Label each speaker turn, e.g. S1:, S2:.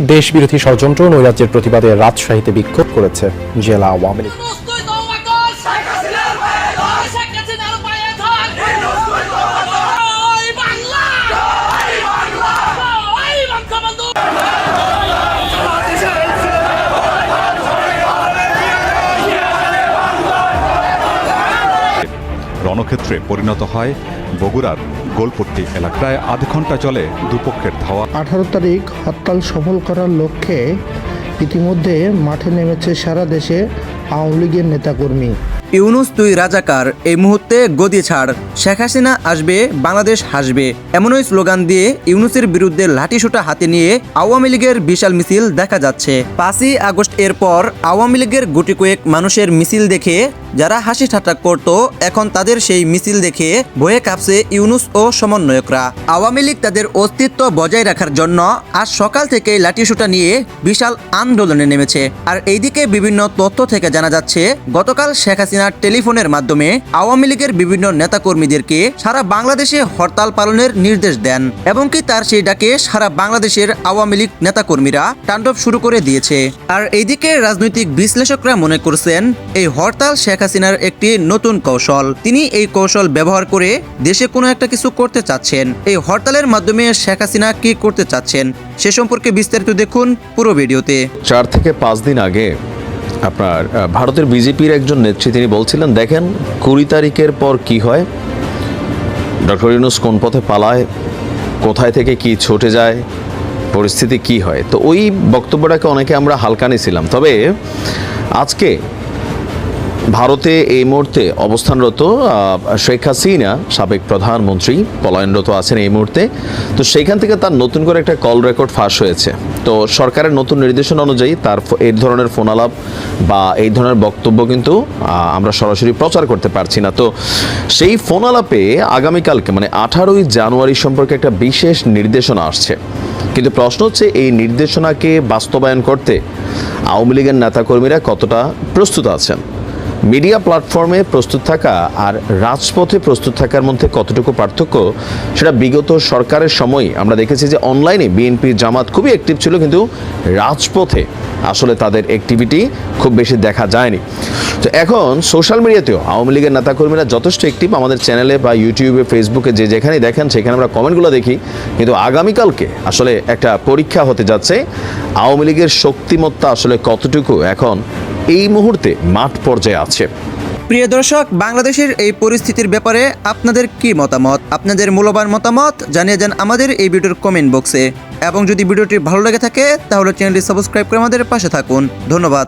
S1: দেশবিরোধী ষড়যন্ত্র ও নৈরাজ্যের প্রতিবাদে রাজশাহীতে বিক্ষোভ করেছে জেলা আওয়ামী লীগ।
S2: রণক্ষেত্রে পরিণত হয় বগুড়ার গোলপট্টি এলাকা প্রায় আধ ঘণ্টা চলে দুপক্ষের ধাওয়া।
S3: আঠারো তারিখ হরতাল সফল করার লক্ষ্যে ইতিমধ্যে মাঠে নেমেছে সারা দেশে আওয়ামী লীগের নেতাকর্মী।
S4: ইউনুস তুই রাজাকার এই মুহূর্তে গদি ছাড়। শেখ হাসিনা আসবে, বাংলাদেশ হাসবে। এমনই স্লোগান দিয়ে ইউনুসের বিরুদ্ধে লাঠিসোঁটা হাতে নিয়ে আওয়ামী লীগের বিশাল মিছিল দেখা যাচ্ছে। পাঁচই আগস্ট এরপর আওয়ামী লীগের গুটি কয়েক মানুষের মিছিল দেখে যারা হাসি ঠাট্টা করত, এখন তাদের সেই মিছিল দেখে ভয়ে কাঁপছে ইউনুস ও সমন্বয়করা। আওয়ামী লীগ তাদের অস্তিত্ব বজায় রাখার জন্য আজ সকাল থেকে লাঠিসোঁটা নিয়ে বিশাল আন্দোলনে নেমেছে। আর এইদিকে বিভিন্ন তথ্য থেকে জানা যাচ্ছে, গতকাল শেখ হাসিনার টেলিফোনের মাধ্যমে আওয়ামী লীগের বিভিন্ন নেতাকর্মীদেরকে সারা বাংলাদেশে হরতাল পালনের নির্দেশ দেন এবং কি তার সেই ডাকে সারা বাংলাদেশের আওয়ামী লীগ নেতাকর্মীরা তাণ্ডব শুরু করে দিয়েছে। আর এইদিকে রাজনৈতিক বিশ্লেষকরা মনে করছেন, এই হরতাল শেখ হাসিনার একটি নতুন কৌশল। তিনি এই কৌশল ব্যবহার করে দেশে কোনো একটা কিছু করতে চাচ্ছেন। এই হরতালের মাধ্যমে শেখ হাসিনা কি করতে চাচ্ছেন, সে সম্পর্কে বিস্তারিত দেখুন পুরো ভিডিওতে।
S5: চার থেকে পাঁচ দিন আগে আপনার ভারতের বিজেপির একজন নেত্রী, তিনি বলছিলেন, দেখেন, কুড়ি তারিখের পর কি হয়? ডক্টর ইউনুস কোন পথে পালায়? কোথায় থেকে কি ছুটে যায়? পরিস্থিতি কি হয়? তো ওই বক্তব্যটাকে অনেকে আমরা হালকা নিয়েছিলাম। তবে আজকে ভারতে এই মুহূর্তে অবস্থানরত শেখ হাসিনা, সাবেক প্রধানমন্ত্রী পলায়নরত আছেন এই মুহূর্তে। তো সেইখান থেকে তার নতুন করে একটা কল রেকর্ড ফাঁস হয়েছে। তো সরকারের নতুন নির্দেশনা অনুযায়ী তার এই ধরনের ফোন আলাপ বা এই ধরনের বক্তব্য কিন্তু আমরা সরাসরি প্রচার করতে পারছি না। তো সেই ফোন আলাপে আগামীকালকে মানে আঠারোই জানুয়ারি সম্পর্কে একটা বিশেষ নির্দেশনা আসছে। কিন্তু প্রশ্ন হচ্ছে, এই নির্দেশনাকে বাস্তবায়ন করতে আওয়ামী লীগের নেতাকর্মীরা কতটা প্রস্তুত আছেন? মিডিয়া প্ল্যাটফর্মে প্রস্তুত থাকা আর রাজপথে প্রস্তুত থাকার মধ্যে কতটুকু পার্থক্য, সেটা বিগত সরকারের সময় আমরা দেখেছি যে অনলাইনে বিএনপি জামাত খুবই অ্যাক্টিভ ছিল, কিন্তু রাজপথে আসলে তাদের অ্যাক্টিভিটি খুব বেশি দেখা যায়নি। তো এখন সোশ্যাল মিডিয়াতেও আওয়ামী লীগের নেতাকর্মীরা যথেষ্ট অ্যাক্টিভ আমাদের চ্যানেলে বা ইউটিউবে ফেসবুকে যে যেখানেই দেখেন, সেখানে আমরা কমেন্টগুলো দেখি। কিন্তু আগামীকালকে আসলে একটা পরীক্ষা হতে যাচ্ছে, আওয়ামী লীগের শক্তিমত্তা আসলে কতটুকু এখন এই মুহূর্তে মাঠ পর্যায়ে আছে।
S4: প্রিয় দর্শক, বাংলাদেশের এই পরিস্থিতির ব্যাপারে আপনাদের কি মতামত? আপনাদের মূল্যবান মতামত জানিয়ে যান আমাদের এই ভিডিওর কমেন্ট বক্সে এবং যদি ভিডিওটি ভালো লেগে থাকে, তাহলে চ্যানেলটি সাবস্ক্রাইব করে আমাদের পাশে থাকুন। ধন্যবাদ।